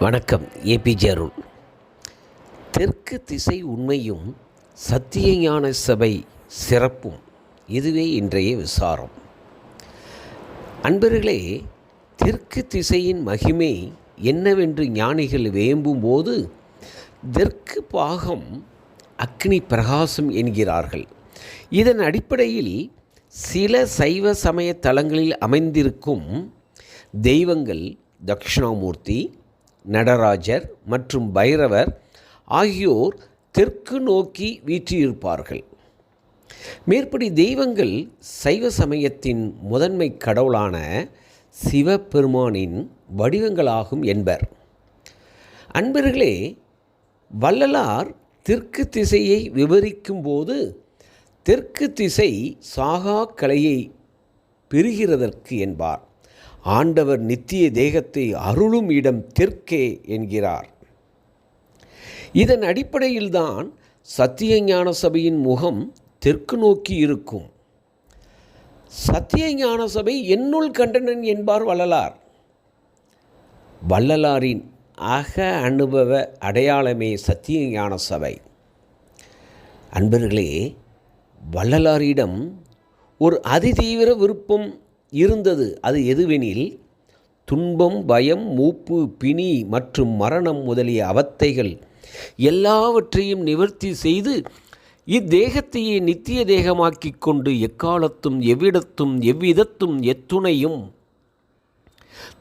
வணக்கம் ஏபிஜே அருள். தெற்கு திசை உண்மையும் சத்திய ஞான சபை சிறப்பும் இதுவே இன்றைய விசாரம். அன்பர்களே தெற்கு திசையின் மகிமை என்னவென்று ஞானிகள் வேம்பும் போது தெற்கு பாகம் அக்னி பிரகாசம் என்கிறார்கள். இதன் அடிப்படையில் சில சைவ சமய தலங்களில் அமைந்திருக்கும் தெய்வங்கள் தக்ஷிணாமூர்த்தி நடராஜர் மற்றும் பைரவர் ஆகியோர் தெற்கு நோக்கி வீற்றிருப்பார்கள். மேற்படி தெய்வங்கள் சைவ சமயத்தின் முதன்மை கடவுளான சிவபெருமானின் வடிவங்களாகும் என்பர். அன்பர்களே வள்ளலார் தெற்கு திசையை விவரிக்கும்போது தெற்கு திசை சாகா கலையை பெறுகிறதற்கு என்பார். ஆண்டவர் நித்திய தேகத்தை அருளும் இடம் தெற்கே என்கிறார். இதன் அடிப்படையில்தான் சத்திய ஞான சபையின் முகம் தெற்கு நோக்கி இருக்கும். சத்திய ஞான சபை என்னுள் கண்டனன் என்பார் வள்ளலார். வள்ளலாரின் அக அனுபவ அடையாளமே சத்திய ஞான சபை. அன்பர்களே வள்ளலாரிடம் ஒரு அதிதீவிர விருப்பம் இருந்தது. அது எதுவெனில் துன்பம் பயம் மூப்பு பிணி மற்றும் மரணம் முதலிய அவத்தைகள் எல்லாவற்றையும் நிவர்த்தி செய்து இத்தேகத்தையே நித்திய தேகமாக்கிக் கொண்டு எக்காலத்தும் எவ்விடத்தும் எவ்விதத்தும் எத்துணையும்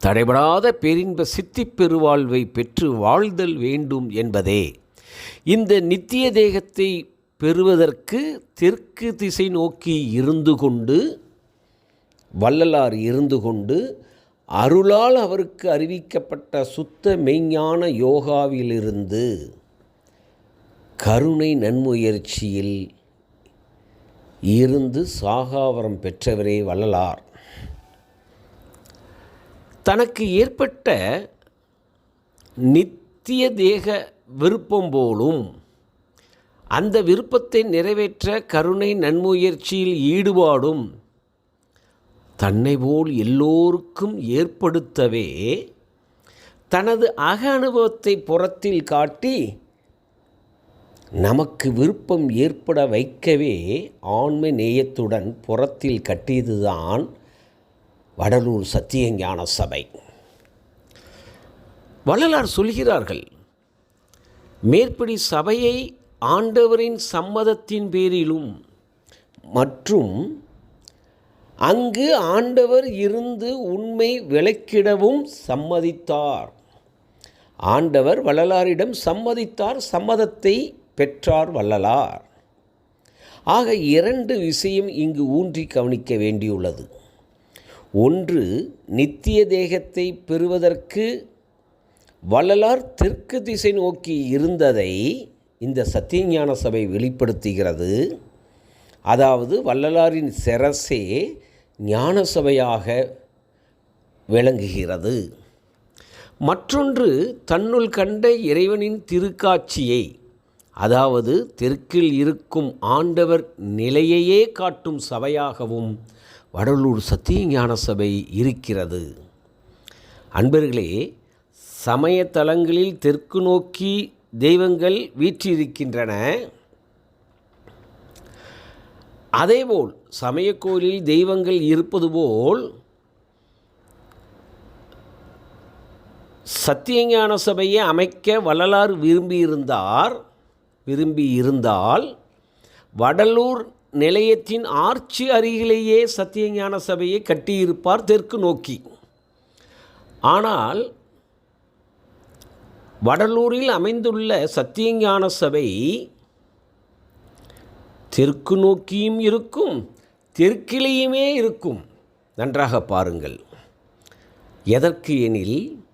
தடைபடாத பேரின்ப சித்தி பெருவாழ்வை பெற்று வாழ்தல் வேண்டும் என்பதே. இந்த நித்திய தேகத்தை பெறுவதற்கு தெற்கு திசை நோக்கி இருந்து கொண்டு வள்ளலார் இருந்து கொண்டு அருளால் அவருக்கு அறிவிக்கப்பட்ட சுத்த மெய்ஞான யோகாவிலிருந்து கருணை நன்முயற்சியில் இருந்து சாகாவரம் பெற்றவரே வள்ளலார். தனக்கு ஏற்பட்ட நித்திய தேக விருப்பம் போலும் அந்த விருப்பத்தை நிறைவேற்ற கருணை நன்முயற்சியில் ஈடுபாடும் தன்னை போல் எல்லோருக்கும் ஏற்படுத்தவே தனது அக அனுபவத்தை புறத்தில் காட்டி நமக்கு விருப்பம் ஏற்பட வைக்கவே ஆண்மை நேயத்துடன் புறத்தில் கட்டியதுதான் வடலூர் சத்தியஞான சபை. வள்ளலார் சொல்கிறார்கள் மேற்படி சபையை ஆண்டவரின் சம்மதத்தின் பேரிலும் மற்றும் அங்கு ஆண்டவர் இருந்து உண்மை விளக்கிடவும் சம்மதித்தார். ஆண்டவர் வள்ளலாரிடம் சம்மதித்தார் சம்மதத்தை பெற்றார் வள்ளலார். ஆக இரண்டு விஷயம் இங்கு ஊன்றி கவனிக்க வேண்டியுள்ளது. ஒன்று நித்திய தேகத்தை பெறுவதற்கு வள்ளலார் தெற்கு திசை நோக்கி இருந்ததை இந்த சத்தியஞான சபை வெளிப்படுத்துகிறது. அதாவது வள்ளலாரின் சிரசே ஞான சபையாக விளங்குகிறது. மற்றொன்று தன்னுள் கண்ட இறைவனின் திருக்காட்சியை அதாவது தெற்கில் இருக்கும் ஆண்டவர் நிலையையே காட்டும் சபையாகவும் வடலூர் சத்தியஞான சபை இருக்கிறது. அன்பர்களே சமய தலங்களில் தெற்கு நோக்கி தெய்வங்கள் வீற்றிருக்கின்றன. அதேபோல் சமயக்கோயிலில் தெய்வங்கள் இருப்பது போல் சத்தியஞான சபையை அமைக்க வள்ளலார் விரும்பியிருந்தார் விரும்பி இருந்தால் வடலூர் நிலையத்தின் ஆர்ச்சி அருகிலேயே சத்தியஞான சபையை கட்டியிருப்பார் தெற்கு நோக்கி. ஆனால் வடலூரில் அமைந்துள்ள சத்தியஞான சபை தெற்கு நோக்கியும் இருக்கும் தெற்கிலேயுமே இருக்கும். நன்றாக பாருங்கள். எதற்கு எனில்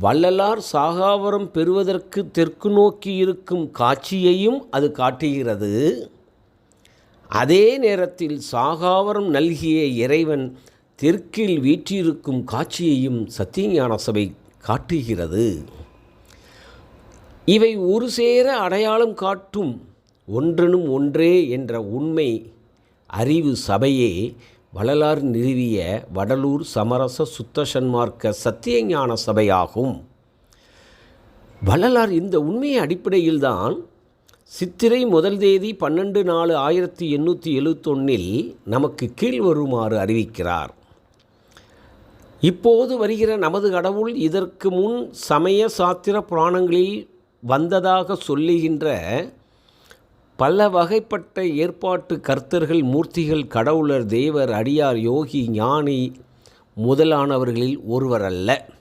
வள்ளலார் சாகாவரம் பெறுவதற்கு தெற்கு நோக்கி இருக்கும் காட்சியையும் அது காட்டுகிறது. அதே நேரத்தில் சாகாவரம் நல்கிய இறைவன் தெற்கில் வீற்றிருக்கும் காட்சியையும் சத்தியஞான சபை காட்டுகிறது. இவை ஒரு சேர அடையாளம் காட்டும் ஒன்றனும் ஒன்றே என்ற உண்மை அறிவு சபையே வள்ளலார் நிறுவிய வடலூர் சமரச சுத்த சன்மார்க்க சத்தியஞான சபையாகும். வள்ளலார் இந்த உண்மையை அடிப்படையில்தான் சித்திரை முதல் தேதி பன்னெண்டு நாலு ஆயிரத்தி எண்ணூற்றி எழுவத்தொன்னில் நமக்கு கீழ்வருமாறு அறிவிக்கிறார். இப்போது வருகிற நமது கடவுள் இதற்கு முன் சமய சாத்திர புராணங்களில் வந்ததாக சொல்லுகின்ற பல வகைப்பட்ட ஏற்பாட்டு கர்த்தர்கள் மூர்த்திகள் கடவுளர் தேவர் அடியார் யோகி ஞானி முதலானவர்களில் ஒருவர் அல்ல.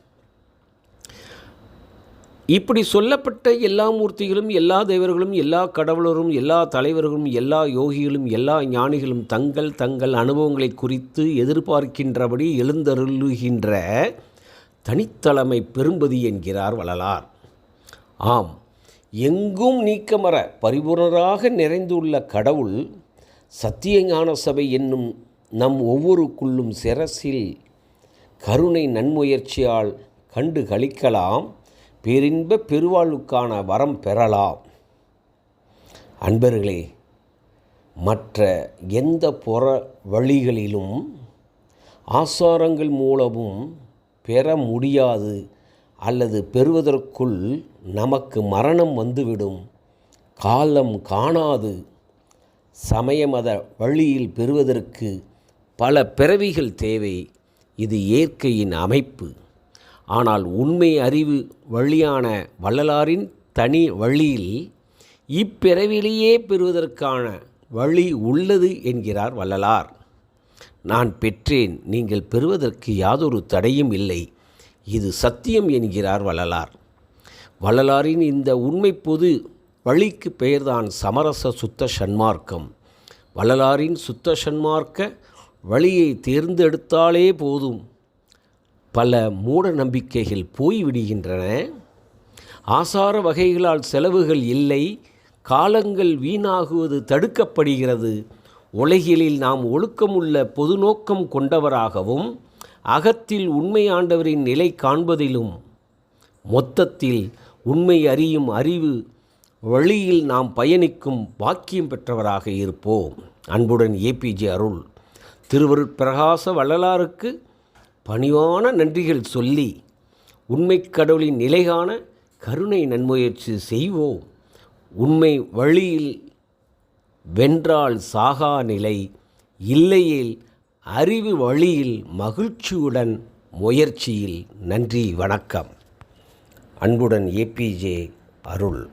இப்படி சொல்லப்பட்ட எல்லா மூர்த்திகளும் எல்லா தேவர்களும் எல்லா கடவுளரும் எல்லா தலைவர்களும் எல்லா யோகிகளும் எல்லா ஞானிகளும் தங்கள் தங்கள் அனுபவங்களை குறித்து எதிர்பார்க்கின்றபடி எழுந்தருளுகின்ற தனித்தலைமை பெரும்பதி என்கிறார் வள்ளலார். ஆம். எங்கும் நீக்கமர பரிபூர்ணராக நிறைந்துள்ள கடவுள் சத்தியஞான சபை என்னும் நம் ஒவ்வொருக்குள்ளும் சிரசில் கருணை நன்முயற்சியால் கண்டு கழிக்கலாம் பேரின்ப பெருவாழ்வுக்கான வரம் பெறலாம். அன்பர்களே மற்ற எந்த புற வழிகளிலும் ஆசாரங்கள் மூலமும் பெற முடியாது அல்லது பெறுவதற்குள் நமக்கு மரணம் வந்துவிடும். காலம் காணாது. சமயமத வழியில் பெறுவதற்கு பல பிறவிகள் தேவை. இது இயற்கையின் அமைப்பு. ஆனால் உண்மை அறிவு வழியான வள்ளலாரின் தனி வழியில் இப்பிறவிலேயே பெறுவதற்கான வழி உள்ளது என்கிறார் வள்ளலார். நான் பெற்றேன். நீங்கள் பெறுவதற்கு யாதொரு தடையும் இல்லை. இது சத்தியம் என்கிறார் வள்ளலார். வள்ளலாரின் இந்த உண்மை பொது வழிக்கு பெயர்தான் சமரச சுத்த சன்மார்க்கம். வள்ளலாரின் சுத்த சன்மார்க்க வழியை தேர்ந்தெடுத்தாலே போதும். பல மூட நம்பிக்கைகள் போய்விடுகின்றன. ஆசார வகைகளால் செலவுகள் இல்லை. காலங்கள் வீணாகுவது தடுக்கப்படுகிறது. உலகிலில் நாம் ஒழுக்கமுள்ள பொது நோக்கம் கொண்டவராகவும் அகத்தில் உண்மை ஆண்டவரின் நிலை காண்பதிலும் மொத்தத்தில் உண்மை அறியும் அறிவு வழியில் நாம் பயணிக்கும் பாக்கியம் பெற்றவராக இருப்போம். அன்புடன் ஏபிஜே அருள். திருவருட்பிரகாச வள்ளலாருக்கு பணிவான நன்றிகள் சொல்லி உண்மை கடவுளின் நிலைகான கருணை நன்முயற்சி செய்வோம். உண்மை வழியில் வென்றால் சாகா நிலை இல்லையேல் அறிவு வழியில் மகிழ்ச்சியுடன் முயற்சியில். நன்றி வணக்கம். அன்புடன் ஏபிஜே அருள்.